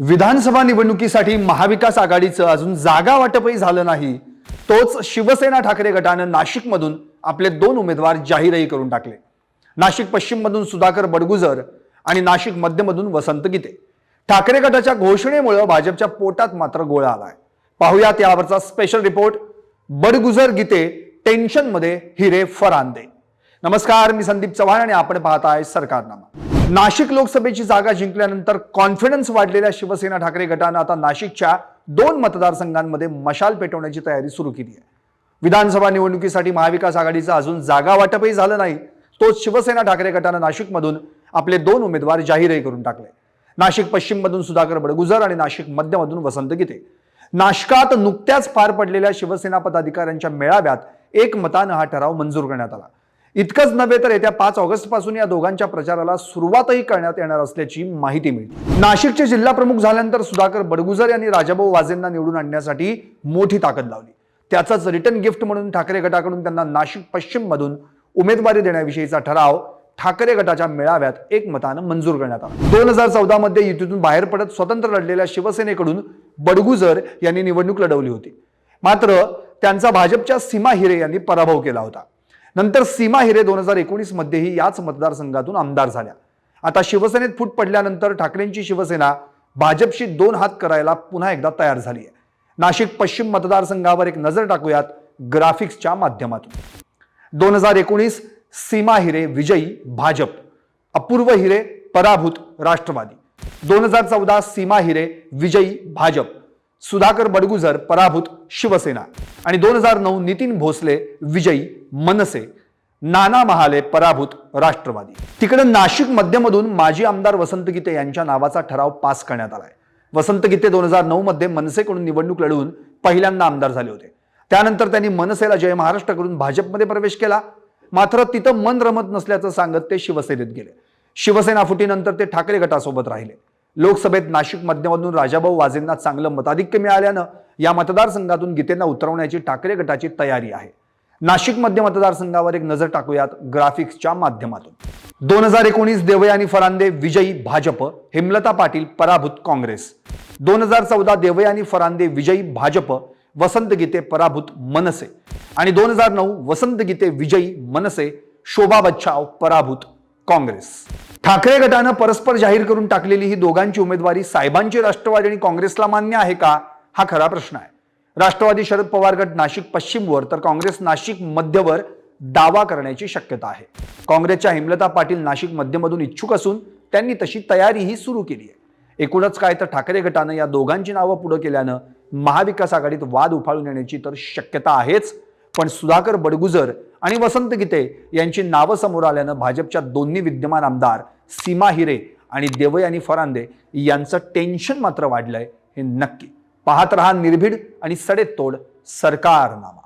विधानसभा निवडणुकीसाठी महाविकास आघाडीचं अजून जागा वाटपही झालं नाही. तोच शिवसेना ठाकरे गटानं नाशिकमधून आपले दोन उमेदवार जाहीरही करून टाकले. नाशिक पश्चिममधून सुधाकर बडगुजर आणि नाशिक मध्यमधून वसंत गीते. ठाकरे गटाच्या घोषणेमुळं भाजपच्या पोटात मात्र गोळा आलाय. पाहुयात यावरचा स्पेशल रिपोर्ट बडगुजर गीते टेन्शनमध्ये हिरे फरांदे. नमस्कार मी संदीप चव्हाण आणि आपण पाहताय सरकारनामा. नाशिक लोकसभेची जागा जिंकल्यानंतर कॉन्फिडन्स वाढलेल्या शिवसेना ठाकरे गटानं आता नाशिकच्या दोन मतदारसंघांमध्ये मशाल पेटवण्याची तयारी सुरू केली आहे. विधानसभा निवडणुकीसाठी महाविकास आघाडीचं अजून जागा वाटपही झालं नाही. तोच शिवसेना ठाकरे गटानं नाशिकमधून आपले दोन उमेदवार जाहीरही करून टाकले. नाशिक पश्चिममधून सुधाकर बडगुजर आणि नाशिक मध्यमधून वसंत गीते. नाशकात नुकत्याच पार पडलेल्या शिवसेना पदाधिकाऱ्यांच्या मेळाव्यात एक मतानं हा ठराव मंजूर करण्यात आला. इतकंच नव्हे तर येत्या पाच ऑगस्टपासून या दोघांच्या प्रचाराला सुरुवातही करण्यात येणार असल्याची माहिती मिळते. नाशिकचे जिल्हा प्रमुख झाल्यानंतर सुधाकर बडगुजर यांनी राजाभाऊ वाजेंना निवडून आणण्यासाठी मोठी ताकद लावली. त्याचाच रिटर्न गिफ्ट म्हणून ठाकरे गटाकडून त्यांना नाशिक पश्चिम मधून उमेदवारी देण्याविषयीचा ठराव ठाकरे गटाच्या मेळाव्यात एकमतानं मंजूर करण्यात आला. दोन हजार चौदा मध्ये युतीतून बाहेर पडत स्वतंत्र लढलेल्या शिवसेनेकडून बडगुजर यांनी निवडणूक लढवली होती. मात्र त्यांचा भाजपच्या सीमा हिरे यांनी पराभव केला होता. नंतर सीमा हिरे दोन हजार एकोणीस मध्येही याच मतदारसंघातून आमदार झाल्या. आता शिवसेनेत फूट पडल्यानंतर ठाकरेंची शिवसेना भाजपशी दोन हात करायला पुन्हा एकदा तयार झाली आहे नाशिक पश्चिम मतदारसंघावर एक नजर टाकूयात ग्राफिक्सच्या माध्यमातून. दोन हजार एकोणीस सीमा हिरे विजयी भाजप अपूर्व हिरे पराभूत राष्ट्रवादी. दोन हजार चौदा सीमा हिरे विजयी भाजप. सुधाकर बडगुजर पराभूत शिवसेना आणि दोन हजार नऊ नितीन भोसले विजयी मनसे नाना महाले पराभूत राष्ट्रवादी. तिकडे नाशिक मध्यमधून माजी आमदार वसंत गीते यांच्या नावाचा ठराव पास करण्यात आलाय. वसंत गीते दोन हजार नऊ मध्ये मनसेकडून निवडणूक लढवून पहिल्यांदा आमदार झाले होते. त्यानंतर त्यांनी मनसेला जय महाराष्ट्र करून भाजपमध्ये प्रवेश केला. मात्र तिथं मन रमत नसल्याचं सांगत ते शिवसेनेत गेले. शिवसेना फुटीनंतर ते ठाकरे गटासोबत राहिले. लोकसभेत नाशिक मध्यमधून राजाभाऊ वाजेंना चांगलं मताधिक्य मिळाल्यानं या मतदारसंघातून गीतेंना उतरवण्याची ठाकरे गटाची तयारी आहे. नाशिक मध्य मतदारसंघावर एक नजर टाकूयात ग्राफिक्सच्या माध्यमातून. दोन हजार एकोणीस देवयानी फरांदे विजयी भाजप हेमलता पाटील पराभूत काँग्रेस. दोन हजार चौदा देवयानी फरांदे विजयी भाजप वसंत गीते पराभूत मनसे. आणि दोन हजार नऊ वसंत गीते विजयी मनसे शोभा बच्छाव पराभूत काँग्रेस. ठाकरे गटानं परस्पर जाहीर करून टाकलेली ही दोघांची उमेदवारी साहेबांची राष्ट्रवादी आणि काँग्रेसला मान्य आहे का? हा खरा प्रश्न आहे. राष्ट्रवादी शरद पवार गट नाशिक पश्चिमवर तर काँग्रेस नाशिक मध्यवर दावा करण्याची शक्यता आहे. काँग्रेसच्या हेमलता पाटील नाशिक मध्यमधून इच्छुक असून त्यांनी तशी तयारीही सुरू केली आहे. एकूणच काय तर ठाकरे गटानं या दोघांची नावं पुढं केल्यानं महाविकास आघाडीत वाद उफाळून येण्याची तर शक्यता आहेच. पण सुधाकर बडगुजर आणि वसंत गीते यांची नावं समोर आल्यानं भाजपच्या दोन्ही विद्यमान आमदार सीमा हिरे आणि देवयानी फरांदे यांचं टेन्शन मात्र वाढलंय. हे नक्की. पाहत रहा निर्भीड आणि सडेतोड सरकारनामा.